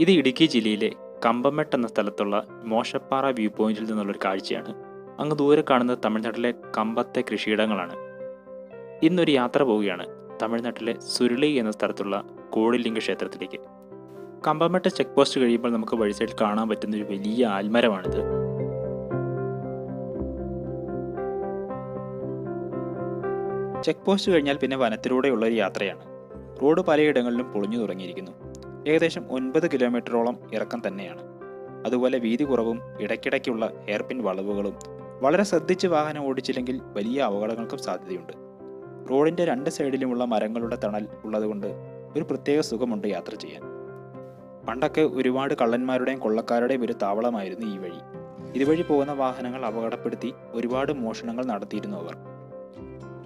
ഇത് ഇടുക്കി ജില്ലയിലെ കമ്പമെട്ട് എന്ന സ്ഥലത്തുള്ള മോശപ്പാറ വ്യൂ പോയിന്റിൽ നിന്നുള്ളൊരു കാഴ്ചയാണ്. അങ്ങ് ദൂരെ കാണുന്നത് തമിഴ്നാട്ടിലെ കമ്പത്തെ കൃഷിയിടങ്ങളാണ്. ഇന്നൊരു യാത്ര പോവുകയാണ് തമിഴ്നാട്ടിലെ സുരുളി എന്ന സ്ഥലത്തുള്ള കോടിലിംഗ ക്ഷേത്രത്തിലേക്ക്. കമ്പമെട്ട് ചെക്ക് പോസ്റ്റ് കഴിയുമ്പോൾ നമുക്ക് വഴി സൈഡിൽ കാണാൻ പറ്റുന്ന ഒരു വലിയ ആൽമരമാണിത്. ചെക്ക് പോസ്റ്റ് കഴിഞ്ഞാൽ പിന്നെ വനത്തിലൂടെയുള്ള ഒരു യാത്രയാണ്. റോഡ് പലയിടങ്ങളിലും പൊളിഞ്ഞു തുടങ്ങിയിരിക്കുന്നു. ഏകദേശം ഒൻപത് കിലോമീറ്ററോളം ഇറക്കം തന്നെയാണ്. അതുപോലെ വീതി കുറവും ഇടയ്ക്കിടയ്ക്കുള്ള ഹെയർപിൻ വളവുകളും വളരെ ശ്രദ്ധിച്ച് വാഹനം ഓടിച്ചില്ലെങ്കിൽ വലിയ അപകടങ്ങൾക്കും സാധ്യതയുണ്ട്. റോഡിന്റെ രണ്ട് സൈഡിലുമുള്ള മരങ്ങളുടെ തണൽ ഉള്ളതുകൊണ്ട് ഒരു പ്രത്യേക സുഖമുണ്ട് യാത്ര ചെയ്യാൻ. പണ്ടൊക്കെ ഒരുപാട് കള്ളന്മാരുടെയും കൊള്ളക്കാരുടെയും ഒരു താവളമായിരുന്നു ഈ വഴി. ഇതുവഴി പോകുന്ന വാഹനങ്ങൾ അപകടപ്പെടുത്തി ഒരുപാട് മോഷണങ്ങൾ നടത്തിയിരുന്നു അവർ.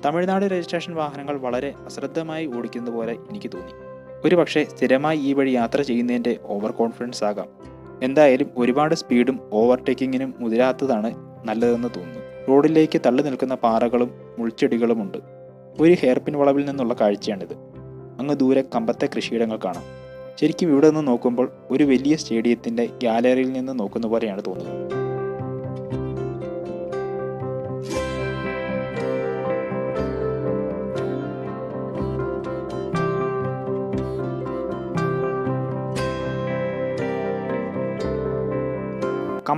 തമിഴ്നാട് രജിസ്ട്രേഷൻ വാഹനങ്ങൾ വളരെ അശ്രദ്ധമായി ഓടിക്കുന്നത് പോലെ എനിക്ക് തോന്നി. ഒരു പക്ഷേ സ്ഥിരമായി ഈ വഴി യാത്ര ചെയ്യുന്നതിന്റെ ഓവർ കോൺഫിഡൻസ് ആകാം. എന്തായാലും ഒരുപാട് സ്പീഡും ഓവർടേക്കിങ്ങിനും മുതിരാത്തതാണ് നല്ലതെന്ന് തോന്നുന്നു. റോഡിലേക്ക് തള്ളി നിൽക്കുന്ന പാറകളും മുൾച്ചെടികളുമുണ്ട് ഒരു ഹെയർപിൻ വളവിൽ നിന്നുള്ള കാഴ്ചയാണിത്. അങ്ങ് ദൂരെ കമ്പത്തെ കൃഷിയിടങ്ങൾ കാണാം. ശരിക്കും ഇവിടെ നിന്ന് നോക്കുമ്പോൾ ഒരു വലിയ സ്റ്റേഡിയത്തിന്റെ ഗാലറിയിൽ നിന്ന് നോക്കുന്ന പോലെയാണ് തോന്നുന്നത്.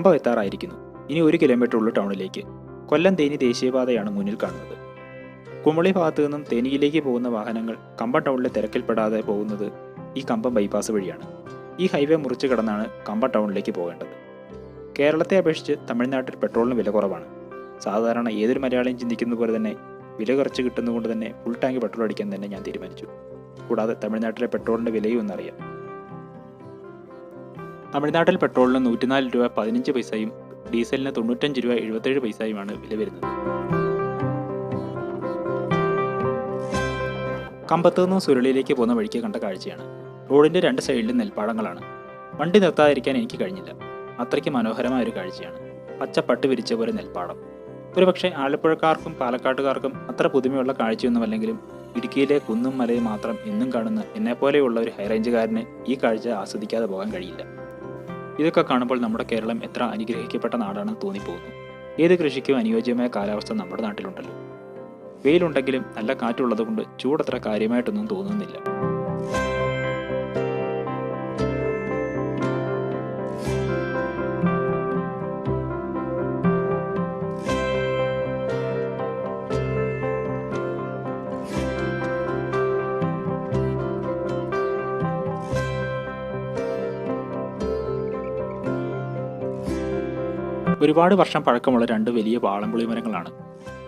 കമ്പം എത്താറായിരിക്കുന്നു ഇനി ഒരു കിലോമീറ്റർ ഉള്ള ടൗണിലേക്ക്. കൊല്ലം തേനി ദേശീയപാതയാണ് മുന്നിൽ കാണുന്നത്. കുമളി ഭാഗത്തു നിന്നും തേനിയിലേക്ക് പോകുന്ന വാഹനങ്ങൾ കമ്പം ടൗണിലെ തിരക്കിൽപ്പെടാതെ പോകുന്നത് ഈ കമ്പം ബൈപ്പാസ് വഴിയാണ്. ഈ ഹൈവേ മുറിച്ച് കടന്നാണ് കമ്പം ടൗണിലേക്ക് പോകേണ്ടത്. കേരളത്തെ അപേക്ഷിച്ച് തമിഴ്നാട്ടിൽ പെട്രോളിന് വില കുറവാണ്. സാധാരണ ഏതൊരു മലയാളിയും ചിന്തിക്കുന്ന പോലെ തന്നെ വില കുറച്ച് കിട്ടുന്നതുകൊണ്ട് തന്നെ ഫുൾ ടാങ്ക് പെട്രോൾ അടിക്കാൻ തന്നെ ഞാൻ തീരുമാനിച്ചു. കൂടാതെ തമിഴ്നാട്ടിലെ പെട്രോളിന്റെ വിലയും ഒന്നറിയാം. തമിഴ്നാട്ടിൽ പെട്രോളിന് നൂറ്റിനാല് രൂപ പതിനഞ്ച് പൈസയും ഡീസലിന് തൊണ്ണൂറ്റഞ്ച് രൂപ എഴുപത്തേഴ് പൈസയുമാണ് വില വരുന്നത്. കമ്പത്തു നിന്ന് സുരളിയിലേക്ക് പോകുന്ന വഴിക്ക് കണ്ട കാഴ്ചയാണ്. റോഡിന്റെ രണ്ട് സൈഡിലും നെൽപ്പാടങ്ങളാണ് വണ്ടി നിർത്താതിരിക്കാൻ എനിക്ക് കഴിഞ്ഞില്ല. അത്രയ്ക്ക് മനോഹരമായ ഒരു കാഴ്ചയാണ്. പച്ചപ്പട്ട് വിരിച്ച പോലെ നെൽപ്പാടം ഒരുപക്ഷെ ആലപ്പുഴക്കാർക്കും പാലക്കാട്ടുകാർക്കും അത്ര പുതുമയുള്ള കാഴ്ചയൊന്നുമല്ലെങ്കിലും ഇടുക്കിയിലെ കുന്നും മലയും മാത്രം എന്നും കാണുന്ന എന്നെപ്പോലെയുള്ള ഒരു ഹൈറേഞ്ചുകാരന് ഈ കാഴ്ച ആസ്വദിക്കാതെ പോകാൻ കഴിയില്ല. ഇതൊക്കെ കാണുമ്പോൾ നമ്മുടെ കേരളം എത്ര അനുഗ്രഹിക്കപ്പെട്ട നാടാണെന്ന് തോന്നിപ്പോകുന്നു. ഏത് കൃഷിക്കും അനുയോജ്യമായ കാലാവസ്ഥ നമ്മുടെ നാട്ടിലുണ്ടല്ലോ. വെയിലുണ്ടെങ്കിലും നല്ല കാറ്റുള്ളതുകൊണ്ട് ചൂടത്ര കാര്യമായിട്ടൊന്നും തോന്നുന്നില്ല. ഒരുപാട് വർഷം പഴക്കമുള്ള രണ്ട് വലിയ വാളംപുളി മരങ്ങളാണ്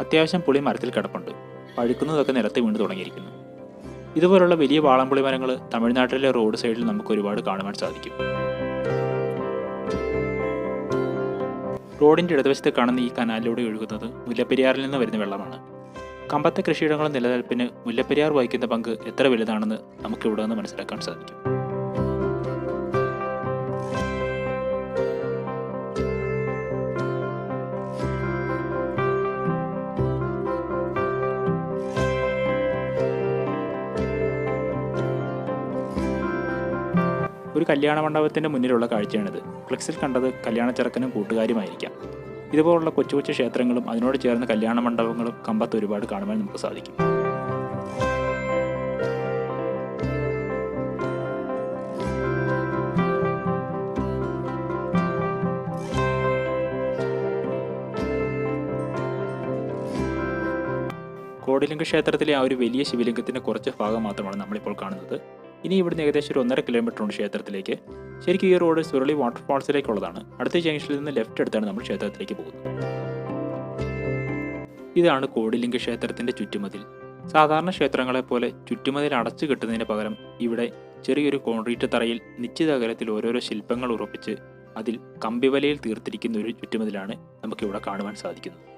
അത്യാവശ്യം പുളി മരത്തിൽ കിടപ്പുണ്ട്. പഴുക്കുന്നതൊക്കെ നിലത്ത് വീണ് തുടങ്ങിയിരിക്കുന്നു. ഇതുപോലുള്ള വലിയ വാളംപുളി മരങ്ങൾ തമിഴ്നാട്ടിലെ റോഡ് സൈഡിൽ നമുക്ക് ഒരുപാട് കാണുവാൻ സാധിക്കും. റോഡിന്റെ ഇടതുവശത്ത് കാണുന്ന ഈ കനാലിലൂടെ ഒഴുകുന്നത് മുല്ലപ്പെരിയാറിൽ നിന്ന് വരുന്ന വെള്ളമാണ്. കമ്പത്തെ കൃഷിയിടങ്ങളുടെ നിലനിൽപ്പിന് മുല്ലപ്പെരിയാർ വഹിക്കുന്ന പങ്ക് എത്ര വലുതാണെന്ന് നമുക്കിവിടെ നിന്ന് മനസ്സിലാക്കാൻ സാധിക്കും. ഒരു കല്യാണ മണ്ഡപത്തിന്റെ മുന്നിലുള്ള കാഴ്ചയാണിത്. ഫ്ലെക്സിൽ കണ്ടത് കല്യാണ ചെറുക്കനും കൂട്ടുകാരുമായിരിക്കാം. ഇതുപോലുള്ള കൊച്ചു കൊച്ചു ക്ഷേത്രങ്ങളും അതിനോട് ചേർന്ന കല്യാണ മണ്ഡപങ്ങളും കമ്പത്ത് ഒരുപാട് കാണുവാൻ നമുക്ക് സാധിക്കും. കോടിലിംഗ ക്ഷേത്രത്തിലെ ആ ഒരു വലിയ ശിവലിംഗത്തിന്റെ കുറച്ച് ഭാഗം മാത്രമാണ് നമ്മളിപ്പോൾ കാണുന്നത്. ഇനി ഇവിടുന്ന് ഏകദേശം ഒരു ഒന്നര കിലോമീറ്റർ ഉണ്ട് ക്ഷേത്രത്തിലേക്ക്. ശരിക്കും ഈ റോഡ് സുരളി വാട്ടർഫാൾസിലേക്കുള്ളതാണ് അടുത്ത ജംഗ്ഷനിൽ നിന്ന് ലെഫ്റ്റ് എടുത്താണ് നമ്മൾ ക്ഷേത്രത്തിലേക്ക് പോകുന്നത്. ഇതാണ് കോടിലിംഗ ക്ഷേത്രത്തിന്റെ ചുറ്റുമതിൽ. സാധാരണ ക്ഷേത്രങ്ങളെ പോലെ ചുറ്റുമതിൽ അടച്ചു കെട്ടുന്നതിന് പകരം ഇവിടെ ചെറിയൊരു കോൺക്രീറ്റ് തറയിൽ നിശ്ചിത അകലത്തിൽ ഓരോരോ ശില്പങ്ങൾ ഉറപ്പിച്ച് അതിൽ കമ്പിവലയിൽ തീർത്തിരിക്കുന്ന ഒരു ചുറ്റുമതിലാണ് നമുക്കിവിടെ കാണുവാൻ സാധിക്കുന്നത്.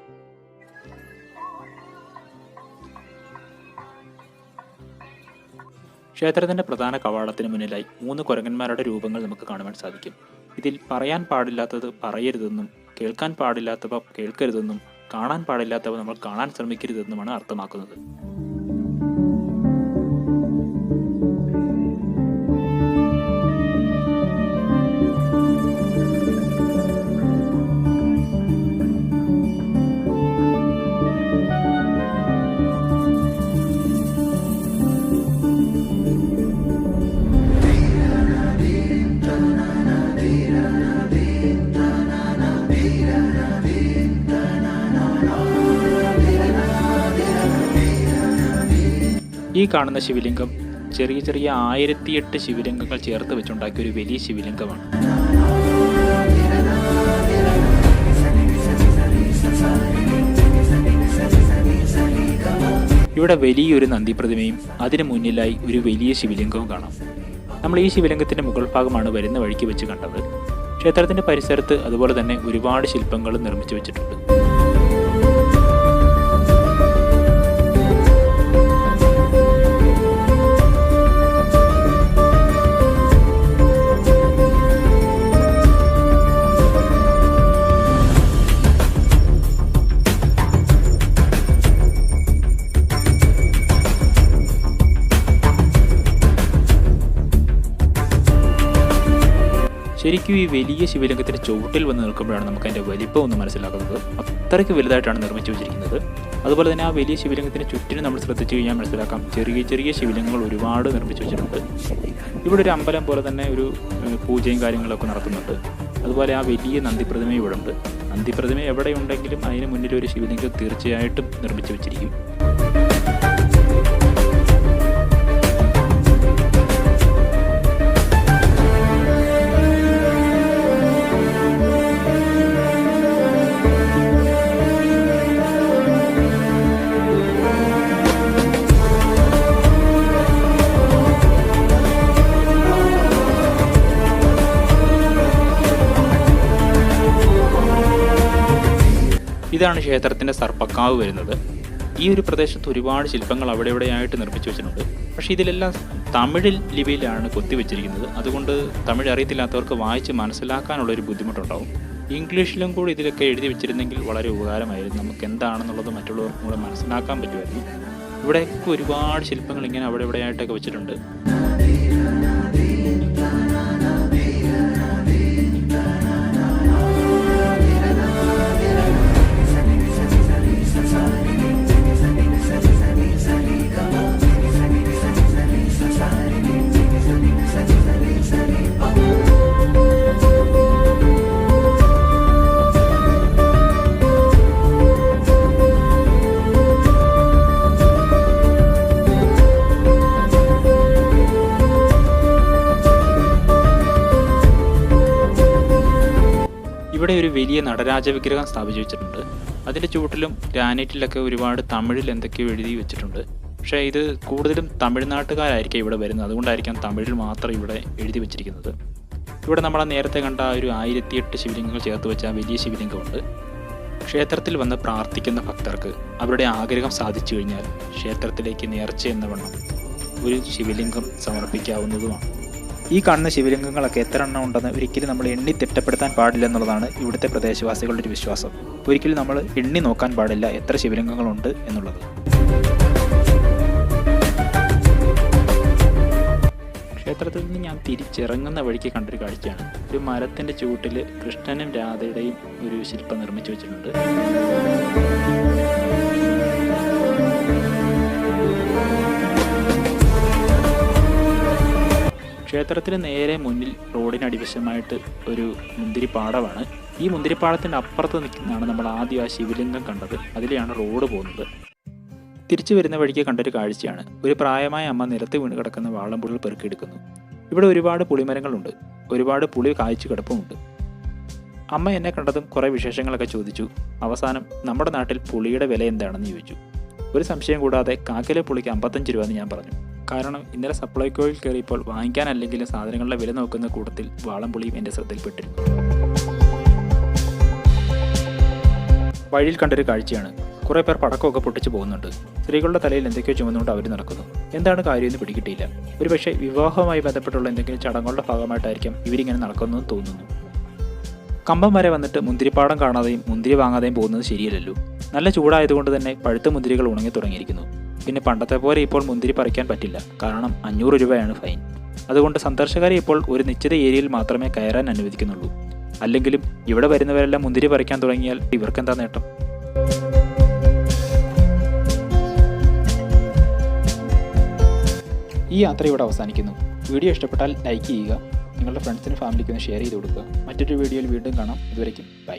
ക്ഷേത്രത്തിന്റെ പ്രധാന കവാടത്തിന് മുന്നിലായി മൂന്ന് കുരങ്ങന്മാരുടെ രൂപങ്ങൾ നമുക്ക് കാണുവാൻ സാധിക്കും. ഇതിൽ പറയാൻ പാടില്ലാത്തത് പറയരുതെന്നും കേൾക്കാൻ പാടില്ലാത്തവ കേൾക്കരുതെന്നും കാണാൻ പാടില്ലാത്തവ നമ്മൾ കാണാൻ ശ്രമിക്കരുതെന്നുമാണ് അർത്ഥമാക്കുന്നത്. കാണുന്ന ശിവലിംഗം ചെറിയ ചെറിയ ആയിരത്തിയെട്ട് ശിവലിംഗങ്ങൾ ചേർത്ത് വെച്ചുണ്ടാക്കിയ ഒരു വലിയ ശിവലിംഗമാണ്. ഇവിടെ വലിയൊരു നന്ദി പ്രതിമയും അതിനു മുന്നിലായി ഒരു വലിയ ശിവലിംഗവും കാണാം. നമ്മൾ ഈ ശിവലിംഗത്തിന്റെ മുകൾ ഭാഗമാണ് വരുന്ന വഴിക്ക് വെച്ച് കണ്ടത്. ക്ഷേത്രത്തിന്റെ പരിസരത്ത് അതുപോലെ തന്നെ ഒരുപാട് ശില്പങ്ങളും നിർമ്മിച്ചു വെച്ചിട്ടുണ്ട്. ശരിക്കും ഈ വലിയ ശിവലിംഗത്തിന്റെ ചുവട്ടിൽ വന്ന് നിൽക്കുമ്പോഴാണ് നമുക്ക് അതിന്റെ വലിപ്പം ഒന്ന് മനസ്സിലാക്കുന്നത്. അത്രയ്ക്ക് വലുതായിട്ടാണ് നിർമ്മിച്ചു വെച്ചിരിക്കുന്നത്. അതുപോലെ തന്നെ ആ വലിയ ശിവലിംഗത്തിന് ചുറ്റിനും നമ്മൾ ശ്രദ്ധിച്ചു കഴിഞ്ഞാൽ മനസ്സിലാക്കാം. ചെറിയ ചെറിയ ശിവലിംഗങ്ങൾ ഒരുപാട് നിർമ്മിച്ചു വെച്ചിട്ടുണ്ട്. ഇവിടെ ഒരു അമ്പലം പോലെ തന്നെ ഒരു പൂജയും കാര്യങ്ങളൊക്കെ നടത്തുന്നുണ്ട്. അതുപോലെ ആ വലിയ നന്ദിപ്രതിമ ഇവിടെ ഉണ്ട് നന്ദിപ്രതിമ എവിടെയുണ്ടെങ്കിലും അതിന് മുന്നിൽ ഒരു ശിവലിംഗം തീർച്ചയായിട്ടും നിർമ്മിച്ചു വെച്ചിരിക്കും. ഇതാണ് ക്ഷേത്രത്തിന്റെ സർപ്പക്കാവ് വരുന്നത്. ഈ ഒരു പ്രദേശത്ത് ഒരുപാട് ശില്പങ്ങൾ അവിടെ ഇവിടെയായിട്ട് നിർമ്മിച്ചു വെച്ചിട്ടുണ്ട്. പക്ഷേ ഇതിലെല്ലാം തമിഴിൽ ലിപിയിലാണ് കൊത്തിവെച്ചിരിക്കുന്നത് അതുകൊണ്ട് തമിഴ് അറിയത്തില്ലാത്തവർക്ക് വായിച്ച് മനസ്സിലാക്കാനുള്ളൊരു ബുദ്ധിമുട്ടുണ്ടാവും. ഇംഗ്ലീഷിലും കൂടി ഇതിലൊക്കെ എഴുതി വെച്ചിരുന്നെങ്കിൽ വളരെ ഉപകാരമായിരുന്നു. നമുക്ക് എന്താണെന്നുള്ളത് മറ്റുള്ളവർക്കും കൂടെ മനസ്സിലാക്കാൻ പറ്റുമായിരുന്നു. ഇവിടെയൊക്കെ ഒരുപാട് ശില്പങ്ങൾ ഇങ്ങനെ അവിടെ ഇവിടെയായിട്ടൊക്കെ വെച്ചിട്ടുണ്ട്. ഒരു വലിയ നടരാജ വിഗ്രഹം സ്ഥാപിച്ചു വെച്ചിട്ടുണ്ട്. അതിന്റെ ചുവട്ടിലും ഗ്രാനൈറ്റിലൊക്കെ ഒരുപാട് തമിഴിൽ എന്തൊക്കെയോ എഴുതി വെച്ചിട്ടുണ്ട്. പക്ഷേ ഇത് കൂടുതലും തമിഴ്നാട്ടുകാരായിരിക്കും ഇവിടെ വരുന്നത്. അതുകൊണ്ടായിരിക്കാം തമിഴിൽ മാത്രം ഇവിടെ എഴുതി വെച്ചിരിക്കുന്നത്. ഇവിടെ നമ്മൾ നേരത്തെ കണ്ട ഒരു ആയിരത്തിയെട്ട് ശിവലിംഗങ്ങൾ ചേർത്ത് വെച്ച വലിയ ശിവലിംഗമുണ്ട്. ക്ഷേത്രത്തിൽ വന്ന് പ്രാർത്ഥിക്കുന്ന ഭക്തർക്ക് അവരുടെ ആഗ്രഹം സാധിച്ചു കഴിഞ്ഞാൽ ക്ഷേത്രത്തിലേക്ക് നേർച്ച എന്ന വണ്ണം ഒരു ശിവലിംഗം സമർപ്പിക്കാവുന്നതുമാണ്. ഈ കാണുന്ന ശിവലിംഗങ്ങളൊക്കെ എത്ര എണ്ണം ഉണ്ടെന്ന് ഒരിക്കലും നമ്മൾ എണ്ണി തിട്ടപ്പെടുത്താൻ പാടില്ല എന്നുള്ളതാണ് ഇവിടുത്തെ പ്രദേശവാസികളുടെ ഒരു വിശ്വാസം. ഒരിക്കലും നമ്മൾ എണ്ണി നോക്കാൻ പാടില്ല എത്ര ശിവലിംഗങ്ങളുണ്ട് എന്നുള്ളത്. ക്ഷേത്രത്തിൽ നിന്ന് ഞാൻ തിരിച്ചിറങ്ങുന്ന വഴിക്ക് കണ്ടൊരു കാഴ്ചയാണ്. ഒരു മരത്തിന്റെ ചൂട്ടിൽ കൃഷ്ണനും രാധയുടെയും ഒരു ശില്പം നിർമ്മിച്ചു വെച്ചിട്ടുണ്ട്. ക്ഷേത്രത്തിന് നേരെ മുന്നിൽ റോഡിനടിവശമായിട്ട് ഒരു മുന്തിരിപ്പാടമാണ്. ഈ മുന്തിരിപ്പാടത്തിന്റെ അപ്പുറത്ത് നിൽക്കുന്നതാണ് നമ്മൾ ആദ്യം ആ ശിവലിംഗം കണ്ടത്. അതിലെയാണ് റോഡ് പോകുന്നത്. തിരിച്ചു വരുന്ന വഴിക്ക് കണ്ടൊരു കാഴ്ചയാണ്. ഒരു പ്രായമായ അമ്മ നിരത്ത് വീണ് കിടക്കുന്ന വാളമ്പുഴകൾ പെറുക്കിയെടുക്കുന്നു. ഇവിടെ ഒരുപാട് പുളിമരങ്ങളുണ്ട്. ഒരുപാട് പുളി കായ്ച്ചു കിടപ്പുമുണ്ട്. അമ്മ എന്നെ കണ്ടതും കുറേ വിശേഷങ്ങളൊക്കെ ചോദിച്ചു. അവസാനം നമ്മുടെ നാട്ടിൽ പുളിയുടെ വില എന്താണെന്ന് ചോദിച്ചു. ഒരു സംശയം കൂടാതെ കാക്കിലെ പുളിക്ക് അമ്പത്തഞ്ച് രൂപ എന്ന് ഞാൻ പറഞ്ഞു. കാരണം ഇന്നലെ സപ്ലൈകോയിൽ കയറിയപ്പോൾ വാങ്ങിക്കാനല്ലെങ്കിലും സാധനങ്ങളുടെ വില നോക്കുന്ന കൂട്ടത്തിൽ വാളംപുളിയും എന്റെ ശ്രദ്ധയിൽപ്പെട്ടിരുന്നു വഴിയിൽ കണ്ടൊരു കാഴ്ചയാണ്. കുറേ പേർ പടക്കമൊക്കെ പൊട്ടിച്ച് പോകുന്നുണ്ട്. സ്ത്രീകളുടെ തലയിൽ എന്തൊക്കെയോ ചുമന്നുകൊണ്ട് അവർ നടക്കുന്നു. എന്താണ് കാര്യമെന്ന് പിടികിട്ടിയില്ല. ഒരുപക്ഷെ വിവാഹവുമായി ബന്ധപ്പെട്ടുള്ള എന്തെങ്കിലും ചടങ്ങുകളുടെ ഭാഗമായിട്ടായിരിക്കും ഇവരിങ്ങനെ നടക്കുന്നതെന്ന് തോന്നുന്നു. കമ്പം വരെ വന്നിട്ട് മുന്തിരിപ്പാടം കാണാതെയും മുന്തിരി വാങ്ങാതെയും പോകുന്നത് ശരിയല്ലല്ലോ. നല്ല ചൂടായതുകൊണ്ട് തന്നെ പഴുത്ത മുന്തിരികൾ ഉണങ്ങി തുടങ്ങിയിരിക്കുന്നു. പിന്നെ പണ്ടത്തെ പോലെ ഇപ്പോൾ മുന്തിരി പറിക്കാൻ പറ്റില്ല. കാരണം അഞ്ഞൂറ് രൂപയാണ് ഫൈൻ. അതുകൊണ്ട് സന്ദർശകരെ ഇപ്പോൾ ഒരു നിശ്ചിത ഏരിയയിൽ മാത്രമേ കയറാൻ അനുവദിക്കുന്നുള്ളൂ. അല്ലെങ്കിലും ഇവിടെ വരുന്നവരെല്ലാം മുന്തിരി പറിക്കാൻ തുടങ്ങിയാൽ ഇവർക്കെന്താ നേട്ടം? ഈ യാത്ര ഇവിടെ അവസാനിക്കുന്നു. വീഡിയോ ഇഷ്ടപ്പെട്ടാൽ ലൈക്ക് ചെയ്യുക. നിങ്ങളുടെ ഫ്രണ്ട്സിനും ഫാമിലിക്കൊന്ന് ഷെയർ ചെയ്ത് കൊടുക്കുക. മറ്റൊരു വീഡിയോയിൽ വീണ്ടും കാണാം. ഇതുവരയ്ക്കും ബൈ.